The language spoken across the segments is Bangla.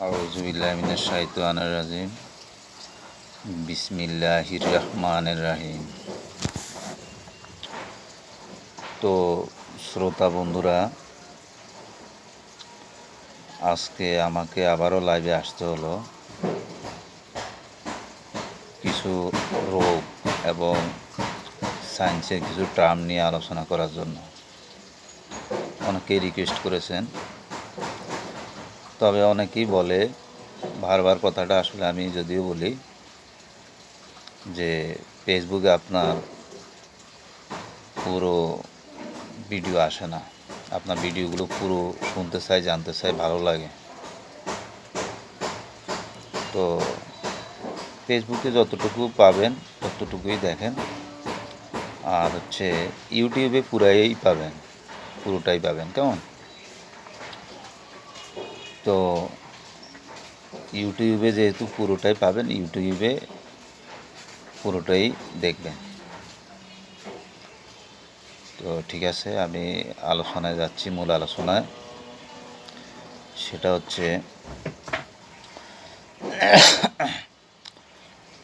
আউজুবিল্লাহমিনের শাহিতানের রাজিম। বিসমিল্লাহির রহমানের রাহিম। তো, শ্রোতা বন্ধুরা, আজকে আমাকে আবারও লাইভে আসতে হলো। কিছু রোগ এবং সায়েন্সের কিছু টার্ম নিয়ে আলোচনা করার জন্য। অনেকেই রিকোয়েস্ট করেছেন। তবে অনেকেই বলে, বারবার কথাটা আসলে আমি যদিও বলি, যে ফেসবুকে আপনার পুরো ভিডিও আসে না। আপনার ভিডিওগুলো পুরো শুনতে চাই জানতে চাই ভালো লাগে। তো ফেসবুকে যতটুকু পাবেন, ততটুকুই দেখেন। আর হচ্ছে ইউটিউবে পুরাই পাবেন, পুরোটাই পাবেন, কেমন? তো ইউটিউবে যেহেতু পুরোটাই পাবেন, ইউটিউবে পুরোটাই দেখবেন। তো ঠিক আছে, আমি আলোচনায় যাচ্ছি, মূল আলোচনায়। সেটা হচ্ছে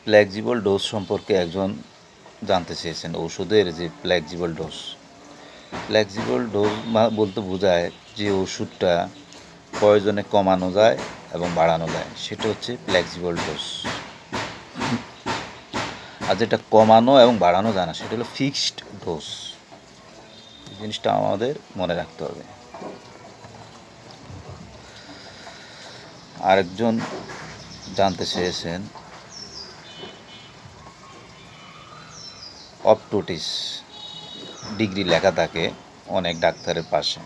ফ্লেক্সিবল ডোজ সম্পর্কে একজন জানতে চেয়েছেন, ওষুধের যে ফ্লেক্সিবল ডোজ। ফ্লেক্সিবল ডোজ বলতে বোঝায় যে ওষুধটা প্রয়োজনে কমানো যায় এবং বাড়ানো যায়, সেটা হচ্ছে ফ্লেক্সিবল ডোজ আর যেটা কমানো এবং বাড়ানো যায় না, সেটা হলো ফিক্সড ডোজ জিনিসটা আমাদের মনে রাখতে হবে। আরেকজন জানতে চেয়েছেন অপটোটিস ডিগ্রি লেখা থাকে অনেক ডাক্তারের পাশে।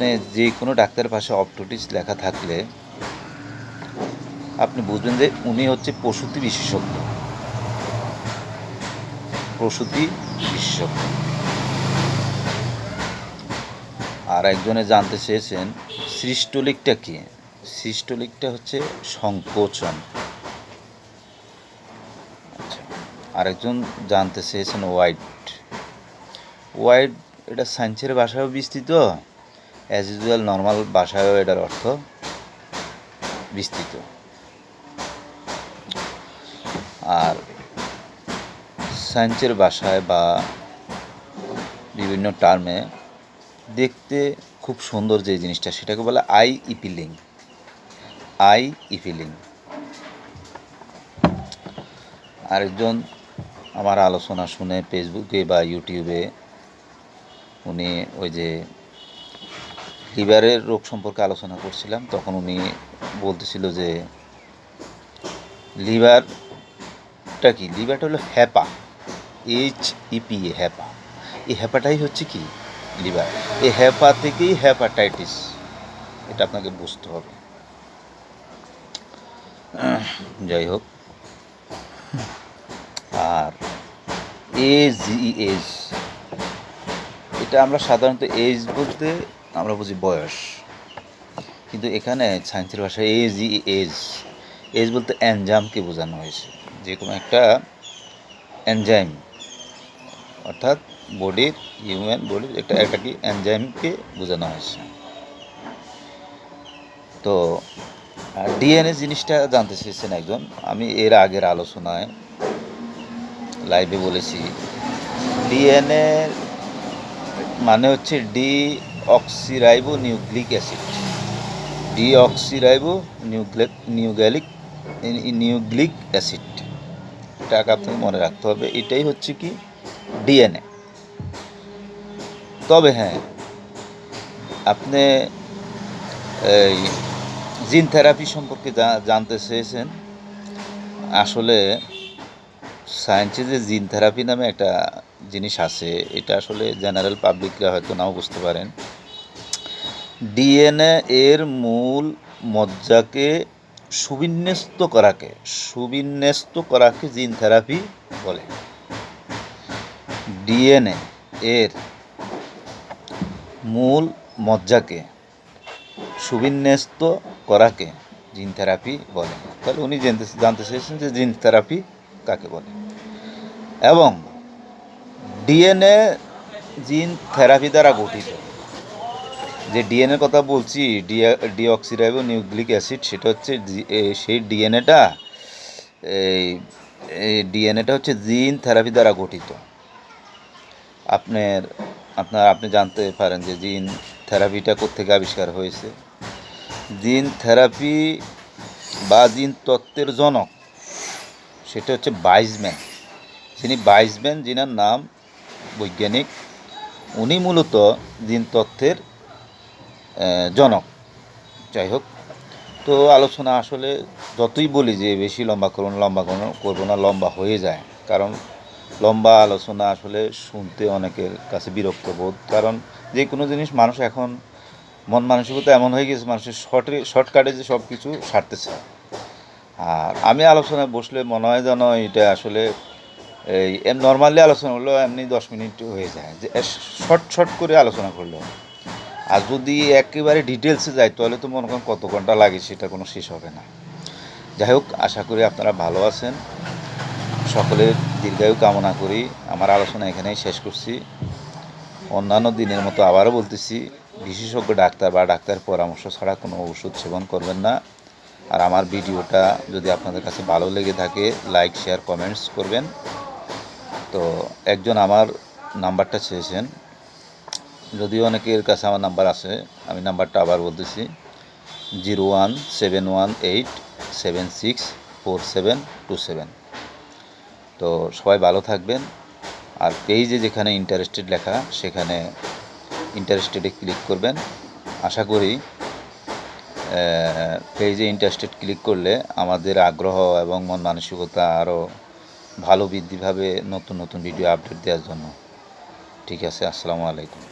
আপনি যে কোনো ডাক্তারের পাশে অপটোটিস লেখা থাকলে আপনি বুঝবেন যে উনি হচ্ছে প্রসূতি বিশেষজ্ঞ। প্রসূতি বিশেষজ্ঞ। আর একজনে জানতে চেয়েছেন, সৃষ্টলিকটা কি? সৃষ্টলিকটা হচ্ছে সংকোচন। আচ্ছা আরেকজন জানতে চেয়েছেন হোয়াইট হোয়াইট এটা সায়েন্সের ভাষায়ও বিস্তৃত। অ্যাজ ইউজুয়াল নর্মাল ভাষায়ও এটার অর্থ বিস্তৃত। আর সায়েন্সের ভাষায় বা বিভিন্ন টার্মে দেখতে খুব সুন্দর যে জিনিসটা, সেটাকে বলে আই ইপিলিং। আই ইপিলিং। আরেকজন আমার আলোচনা শুনে ফেসবুকে বা ইউটিউবে উনি ওই যে লিভারের রোগ সম্পর্কে আলোচনা করছিলাম, তখন উনি বলতেছিল যে লিভারটা কি? লিভারটা হলো হ্যাপা এইচ ইপি হ্যাপা। এই হ্যাপাটাই হচ্ছে কি? লিভার। এই হ্যাপা থেকেই হ্যাপাটাইটিস, এটা আপনাকে বুঝতে হবে। যাই হোক। আর এজ এজ এটা আমরা সাধারণত এজ বলতে আমরা বুঝি বয়স। কিন্তু এখানে সায়েন্সের ভাষায় এজ ই এজ এজ বলতে অ্যানজামকে বোঝানো হয়েছে। যে কোনো একটা অ্যানজাইম অর্থাৎ বডির হিউম্যান বডির একটা একটা কি অ্যানজাইমকে বোঝানো হয়েছে। তো ডিএনএ জিনিসটা জানতে চেয়েছেন একজন। আমি এর আগের আলোচনায় লাইভে বলেছি ডিএনএ মানে হচ্ছে deoxyribonucleic acid deoxyribonucleic নিউগ্যালিক নিউক্লিক অ্যাসিড এটাকে আপনাকে মনে রাখতে হবে, এটাই হচ্ছে কি? ডিএনএ তবে হ্যাঁ আপনি, এই জিন থেরাপি সম্পর্কে জানতে চেয়েছেন, আসলে সায়েন্সে যে জিন থেরাপি নামে একটা জিনিস আছে, এটা আসলে জেনারেল পাবলিকরা হয়তো নাও বুঝতে পারেন। ডিএনএ এর মূল মজ্জাকে সুবিন্যস্ত করাকে সুবিন্যস্ত করাকে জিন থেরাপি বলে। ডিএনএ এর মূল মজ্জাকে সুবিন্যস্ত করাকে জিন থেরাপি বলে। তাহলে উনি জানতে জানতে চেয়েছেন যে জিন থেরাপি কাকে বলে। এবং ডিএনএ জিন থেরাপি দ্বারা গঠিত। যে ডিএনএ কথা বলছি ডিঅক্সিরাইবো নিউক্লিক অ্যাসিড, সেটা হচ্ছে সেই ডিএনএটা এই ডিএনএটা হচ্ছে জিন থেরাপি দ্বারা গঠিত। আপনার আপনার, আপনি জানতে পারেন যে জিন থেরাপিটা কোত্থেকে আবিষ্কার হয়েছে। জিন থেরাপি বা জিন তত্ত্বের জনক, সেটা হচ্ছে বাইজম্যান। যিনি বাইজম্যান যিনার নাম বৈজ্ঞানিক, উনি মূলত জিন তত্ত্বের জনক। যাই হোক, তো আলোচনা আসলে যতই বলি যে বেশি লম্বা করুন লম্বা করুন, করব না, লম্বা হয়ে যায়। কারণ লম্বা আলোচনা আসলে শুনতে অনেকের কাছে বিরক্ত বোধ কারণ যে কোনো জিনিস মানুষ এখন, মন মানসিকতা এমন হয়ে গেছে, মানুষের শর্টে শর্টকাটে যে সব কিছু সারতেছে আর আমি আলোচনায় বসলে মনে হয় যেন এটা আসলে এই নর্মালি আলোচনা হলো এমনি দশ মিনিট হয়ে যায়। যে শর্ট শর্ট করে আলোচনা করল। আর যদি একেবারে ডিটেলসে যায় তাহলে তো মনে করেন কত ঘণ্টা লাগে, সেটা কোনো শেষ হবে না। যাই হোক, আশা করি আপনারা ভালো আছেন। সকলের দীর্ঘায়ু কামনা করি। আমার আলোচনা এখানেই শেষ করছি। অন্যান্য দিনের মতো আবারও বলতেছি, বিশেষজ্ঞ ডাক্তার বা ডাক্তারের পরামর্শ ছাড়া কোনো ওষুধ সেবন করবেন না। আর আমার ভিডিওটা যদি আপনাদের কাছে ভালো লেগে থাকে লাইক শেয়ার কমেন্টস করবেন। তো একজন আমার নাম্বারটা চেয়েছেন। যদিও অনেকের কাছে আমার নাম্বার আছে, আমি নাম্বারটা আবার বলতেছি। Zero one seven one eight seven six four seven two seven. তো সবাই ভালো থাকবেন। আর পেজে যেখানে ইন্টারেস্টেড লেখা, সেখানে ইন্টারেস্টেডে ক্লিক করবেন। আশা করি পেজে ইন্টারেস্টেড ক্লিক করলে আমাদের আগ্রহ এবং মন মানসিকতা আরও ভালো বৃদ্ধিভাবে নতুন নতুন ভিডিও আপডেট দেওয়ার জন্য। ঠিক আছে আসসালামু আলাইকুম।